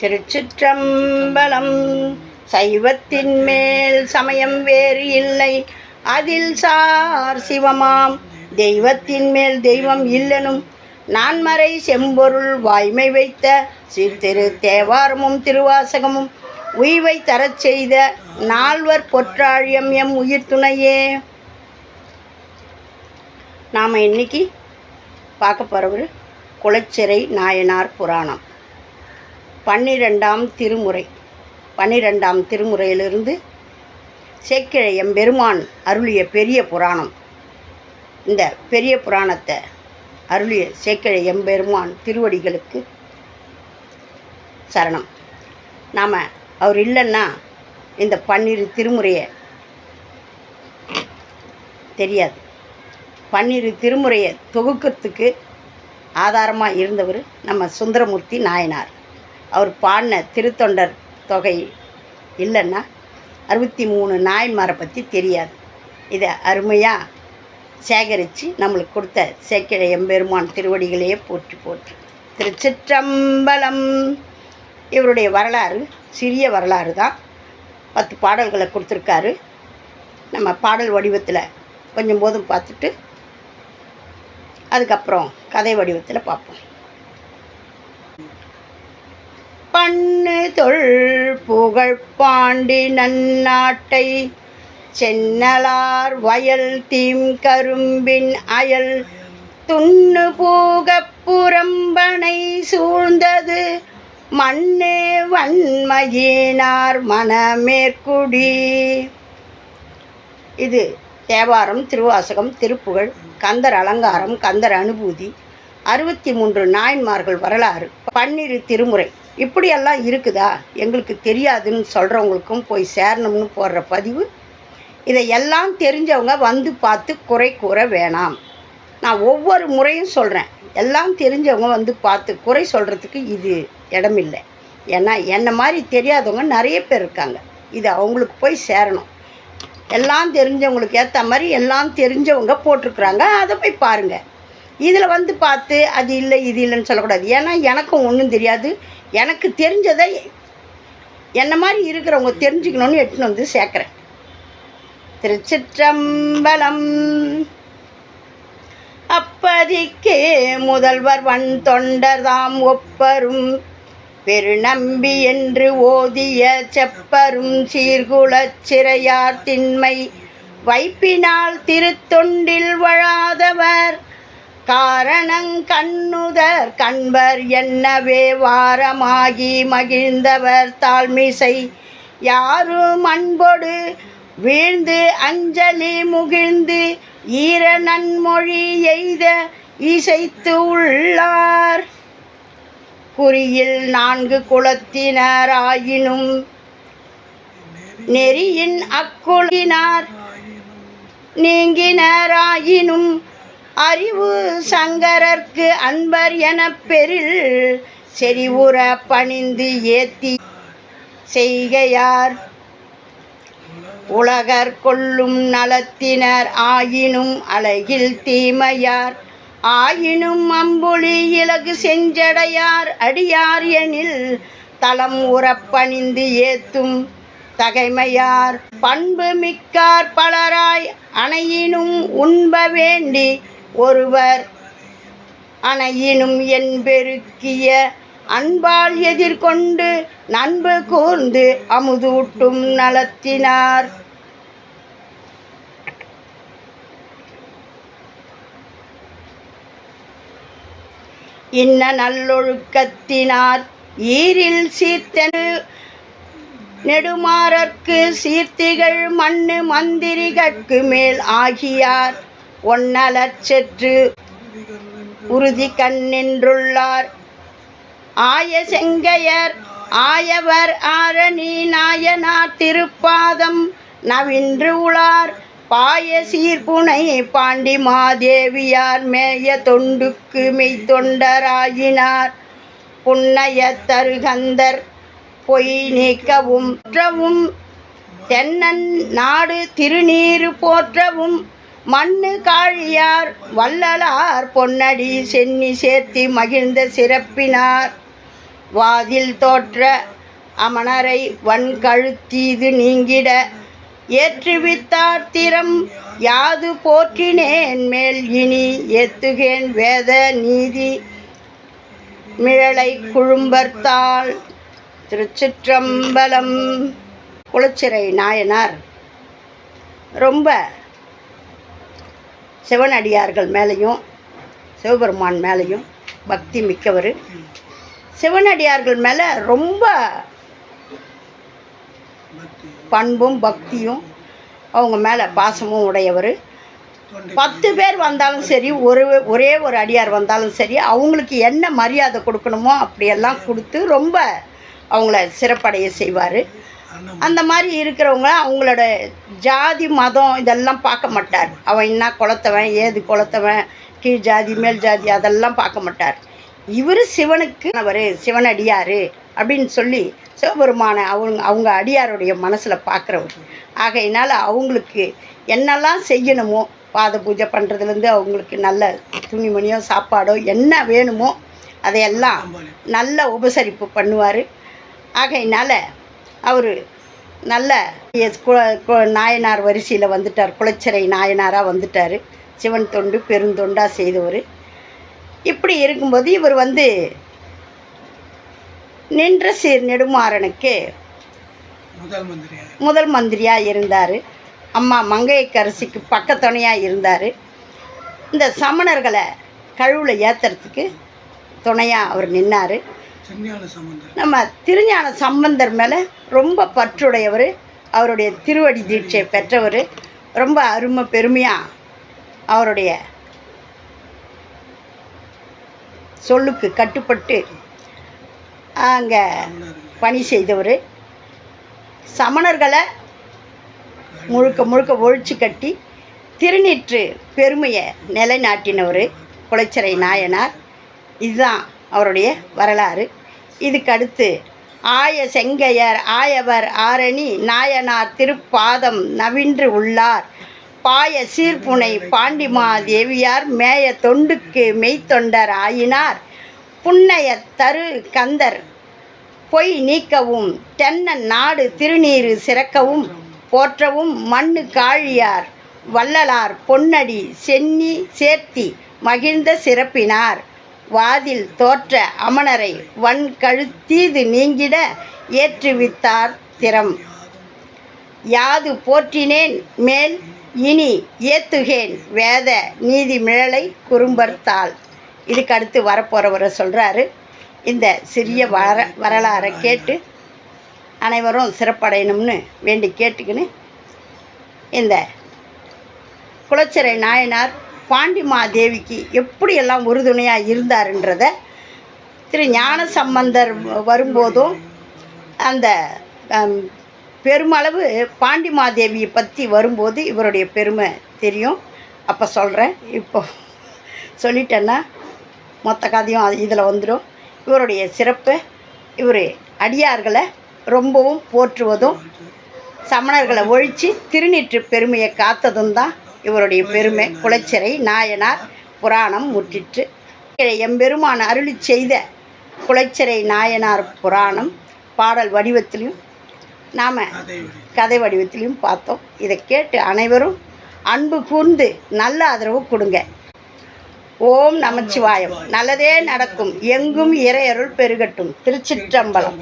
திருச்சிற்றம்பலம். சைவத்தின் மேல் சமயம் வேறு இல்லை. அதில் சார் சிவமாம். தெய்வத்தின் மேல் தெய்வம் இல்லனும் நான்மறை செம்பொருள் வாய்மை வைத்த சீர்திரு தேவாரமும் திருவாசகமும் உய்வை தரச் செய்த நால்வர் பொற்றாழியம் எம் உயிர் துணையே. நாம் இன்னைக்கு பார்க்க போகிறவர் குளச்சிறை நாயனார் புராணம். பன்னிரெண்டாம் திருமுறை. பன்னிரெண்டாம் திருமுறையிலிருந்து சேக்கிழ எம்பெருமான் அருளிய பெரிய புராணம். இந்த பெரிய புராணத்தை அருளிய சேக்கிழ எம்பெருமான் திருவடிகளுக்கு சரணம். நாம் அவர் இல்லைன்னா இந்த பன்னிரு திருமுறையை தெரியாது. பன்னிரு திருமுறையை தொகுக்கிறதுக்கு ஆதாரமாக இருந்தவர் நம்ம சுந்தரமூர்த்தி நாயனார். அவர் பாடின திருத்தொண்டர் தொகை இல்லைன்னா அறுபத்தி மூணு நாயன்மாரை பற்றி தெரியாது. இதை அருமையாக சேகரித்து நம்மளுக்கு கொடுத்த சேக்கிழ எம்பெருமான் திருவடிகளையே போற்றி போற்று. திருச்சிற்றம்பலம். இவருடைய வரலாறு சிறிய வரலாறு தான். பத்து பாடல்களை கொடுத்துருக்காரு. நம்ம பாடல் வடிவத்தில் கொஞ்சம் போதும் பார்த்துட்டு அதுக்கப்புறம் கதை வடிவத்தில் பார்ப்போம். பண்ணு தொல் புகழ் பாண்டி நன்னாட்டை. சென்னலார் வயல் தீம் கரும்பின் அயல். துண்ணு போக புறம்பனை சூழ்ந்தது. மண்ணே வன்மையினார் மனமேற்குடி. இது தேவாரம் திருவாசகம் திருப்புகழ் கந்தர் அலங்காரம் கந்தர் அனுபூதி அறுபத்தி மூன்று நாயன்மார்கள் வரலாறு பன்னிரு திருமுறை. இப்படியெல்லாம் இருக்குதா? எங்களுக்கு தெரியாதுன்னு சொல்கிறவங்களுக்கும் போய் சேரணும்னு போடுற பதிவு? இதை எல்லாம் தெரிஞ்சவங்க வந்து பார்த்து குறை கூற வேணாம். நான் ஒவ்வொரு முறையும் சொல்கிறேன் எல்லாம் தெரிஞ்சவங்க வந்து பார்த்து குறை சொல்கிறதுக்கு இது இடமில்லை. ஏன்னா என்னை மாதிரி தெரியாதவங்க நிறைய பேர் இருக்காங்க. இது அவங்களுக்கு போய் சேரணும். எல்லாம் தெரிஞ்சவங்களுக்கு ஏற்ற மாதிரி எல்லாம் தெரிஞ்சவங்க போட்டிருக்குறாங்க. அதை போய் பாருங்கள் இதில் வந்து பார்த்து அது இல்லை இது இல்லைன்னு சொல்லக்கூடாது. ஏன்னா எனக்கும் ஒன்றும் தெரியாது. எனக்கு தெரிஞ்சதை என்ன மாதிரி இருக்கிறவங்க தெரிஞ்சுக்கணும்னு எடுத்துன்னு வந்து சேர்க்குறேன். திருச்சிற்றம்பலம். அப்பதிக்கே முதல்வர் வன் தொண்டர்தாம் ஒப்பரும். பெருநம்பி என்று ஓதிய செப்பரும் சீர்குலச் சிறையார் திண்மை. வைப்பினால் திருத்தொண்டில் வழாதவர். காரணங் கண்ணுதர் கண்பர் என்னவே வாரமாகி மகிழ்ந்தவர் தாழ்மிசை. யாரும் அன்பொடு வீழ்ந்து அஞ்சலி முகிழ்ந்து ஈர நன்மொழி எய்த இசைத்து உள்ளார். குறியில் நான்கு குலத்தினராயினும் நெறியின் அக்குளினார் நீங்கினராயினும் அறிவு சங்கரர்க்கு அன்பர் என பெரில் செறிவுற பணிந்து ஏத்தி செய்கையார். உலகர் கொள்ளும் நலத்தினர் ஆயினும் அழகில் தீமையார். ஆயினும் அம்புலி இலகு செஞ்சடையார் அடியார் எனில் தளம் உறப்பணிந்து ஏத்தும் தகைமையார். பண்பு மிக்கார் பலராய் அணையினும் உண்ப வேண்டி ஒருவர் அணையினும் என் பெருக்கிய அன்பால் எதிர்கொண்டு நண்பு கூர்ந்து அமுதூட்டும் நலத்தினார். இன்ன நல்லொழுக்கத்தினார். ஈரில் சீர்த்தனு நெடுமாறற்கு சீர்த்திகள் மண்ணு மந்திரிகற்கு மேல் ஆகியார். ஒன்னலற்று உறுதி கண்ணின்றுள்ளார். ஆய செங்கையர் ஆயவர் ஆரணி நாயனார் திருப்பாதம் நவின்று உளார். பாய சீர்புனை பாண்டி மாதேவியார் மேய தொண்டுக்கு மெய்த்தொண்டராயினார். புன்னைய தருகந்தர் பொய் நீக்கவும் தென்னன் நாடு திருநீறு போற்றவும் மண்ணு காழியார் வள்ளலார் பொன்னடி சென்னி சேர்த்தி மகிழ்ந்த சிறப்பினார். வாதில் தோற்ற அமணரை வன்கழுத்தீது நீங்கிட ஏற்றுவித்தார் திறம் யாது போற்றினேன் மேல் இனி ஏத்துகேன் வேத நீதி. மிழலை குழும்பர்த்தாள் திருச்சிற்றம்பலம். குளச்சிறை நாயனார். ரொம்ப சிவனடியார்கள் மேலேயும் சிவபெருமான் மேலேயும் பக்தி மிக்கவர். சிவனடியார்கள் மேலே ரொம்ப பண்பும் பக்தியும் அவங்க மேலே பாசமும் உடையவர். பத்து பேர் வந்தாலும் சரி ஒரு ஒரே ஒரு அடியார் வந்தாலும் சரி அவங்களுக்கு என்ன மரியாதை கொடுக்கணுமோ அப்படியெல்லாம் கொடுத்து ரொம்ப அவங்கள சிறப்படைய செய்வார். அந்த மாதிரி இருக்கிறவங்க அவங்களோட ஜாதி மதம் இதெல்லாம் பார்க்க மாட்டார். அவன் என்ன குளத்தவன் ஏது குளத்தவன் கீழ் ஜாதி மேல் ஜாதி அதெல்லாம் பார்க்க மாட்டார். இவர் சிவனுக்கு அவர் சிவனடியார் அப்படின்னு சொல்லி சிவபெருமானை அவங்க அவங்க அடியாருடைய மனசில் பார்க்குறவர். ஆகையினால அவங்களுக்கு என்னெல்லாம் செய்யணுமோ பாத பூஜை பண்ணுறதுலேருந்து அவங்களுக்கு நல்ல துணிமணியோ சாப்பாடோ என்ன வேணுமோ அதையெல்லாம் நல்ல உபசரிப்பு பண்ணுவார். ஆகையினால அவர் நல்ல நாயனார் வரிசையில் வந்துட்டார். குளச்சிறை நாயனாராக வந்துட்டார். சிவன் தொண்டு பெருந்தொண்டாக செய்தவர். இப்படி இருக்கும்போது இவர் வந்து நின்ற சீர் நெடுமாறனுக்கு முதல் மந்திரியா முதல் மந்திரியாக இருந்தார். அம்மா மங்கையக்கரசிக்கு பக்கத்துணையாக இருந்தார். இந்த சமணர்களை கழுவில் ஏற்றுறதுக்கு துணையாக அவர் நின்னார். நம்ம திருஞான சம்பந்தர் மேலே ரொம்ப பற்றுடையவர் அவருடைய திருவடி தீட்சை பெற்றவர் ரொம்ப அருமை பெருமையாக அவருடைய சொல்லுக்கு கட்டுப்பட்டு அங்கே பணி செய்தவர். சமணர்களை முழுக்க முழுக்க ஒழிச்சு கட்டி திருநீற்று பெருமையை நிலைநாட்டினவர் குளச்சிறை நாயனார். இதுதான் அவருடைய வரலாறு. இதுக்கடுத்து ஆய செங்கையர் ஆயவர் ஆரணி நாயனார் திருப்பாதம் நவின்று உள்ளார். பாய சீர்புனை பாண்டிமா தேவியார் மேய தொண்டுக்கு மெய்த்தொண்டர் ஆயினார். புன்னைய தரு கந்தர் பொய் நீக்கவும் தென்னன் நாடு திருநீரு சிறக்கவும் போற்றவும் மண்ணு காழியார் வள்ளலார் பொன்னடி சென்னி சேர்த்தி மகிழ்ந்த சிறப்பினார். வாதில் தோற்ற அமணரை வன் கழுத்தீது நீங்கிட ஏற்றுவித்தார் திறம். யாது போற்றினேன் மேல் இனி ஏத்துகேன் வேத நீதி மிழலை குறும்பர்த்தாள். இதுக்கு அடுத்து வரப்போகிறவரை சொல்கிறாரு இந்த சிறிய வர வரலாறை கேட்டு அனைவரும் சிறப்படையணும்னு வேண்டி கேட்டுக்கின்னு இந்த குளச்சிறை நாயனார் பாண்டிமாதேவிக்கு எப்படியெல்லாம் உறுதுணையாக இருந்தாருன்றத திரு ஞான சம்பந்தர் வரும்போதும் அந்த பெருமளவு பாண்டிமாதேவியை பற்றி வரும்போது இவருடைய பெருமை தெரியும். அப்போ சொல்கிறேன் இப்போ சொல்லிட்டேன்னா மொத்த கதையும் இதில் வந்துடும் இவருடைய சிறப்பை இவர் அடியார்களை ரொம்பவும் போற்றுவதும் சமணர்களை ஒழித்து திருநீற்று பெருமையை காத்ததும் தான் இவருடைய பெருமை குலச்சிறை நாயனார் புராணம் முற்றிற்று. எம்பெருமான் அருளி செய்த குலச்சிறை நாயனார் புராணம் பாடல் வடிவத்திலையும் நாம் கதை வடிவத்திலையும் பார்த்தோம். இதை கேட்டு அனைவரும் அன்பு கூர்ந்து நல்ல ஆதரவு கொடுங்க. ஓம் நமச்சிவாயம். நல்லதே நடக்கும். எங்கும் இறையருள் பெருகட்டும். திருச்சிற்றம்பலம்.